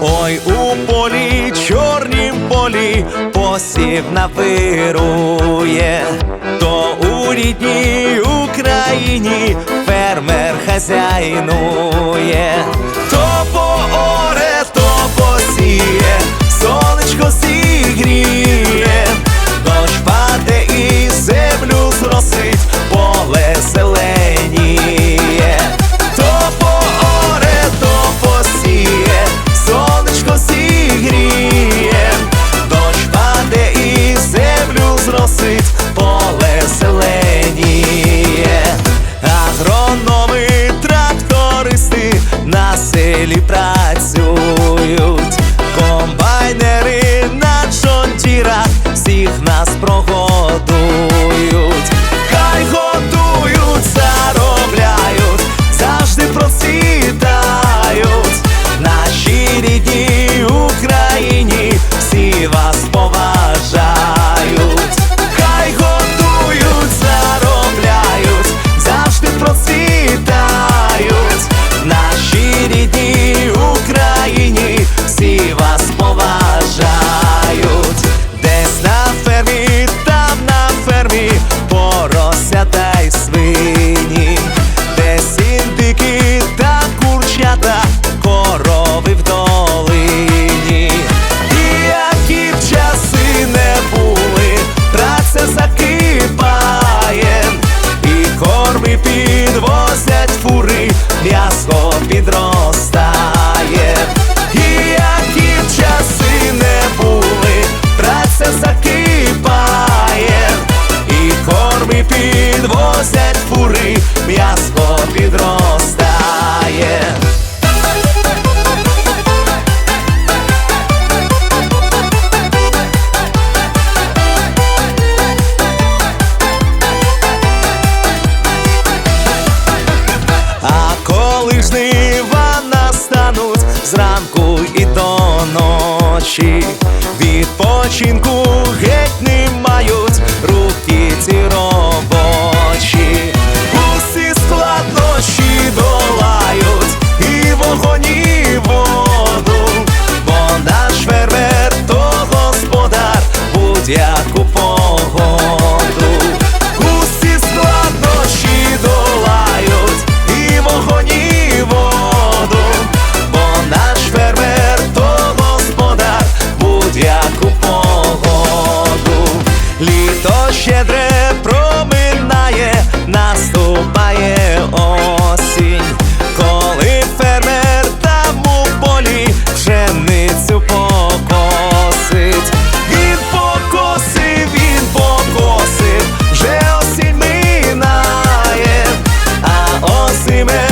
Ой у полі, чорнім полі, посів навирує, то у рідній Україні фермер хазяйнує. sweet підвозять фури, м'ясо підростає. А коли жнива настануть зранку і до ночі, відпочинку. погоду, усі складнощі долають і вогонь, і воду, бо наш фермер то господар будь-яку погоду, літо щедре проминає, наступає ось. si me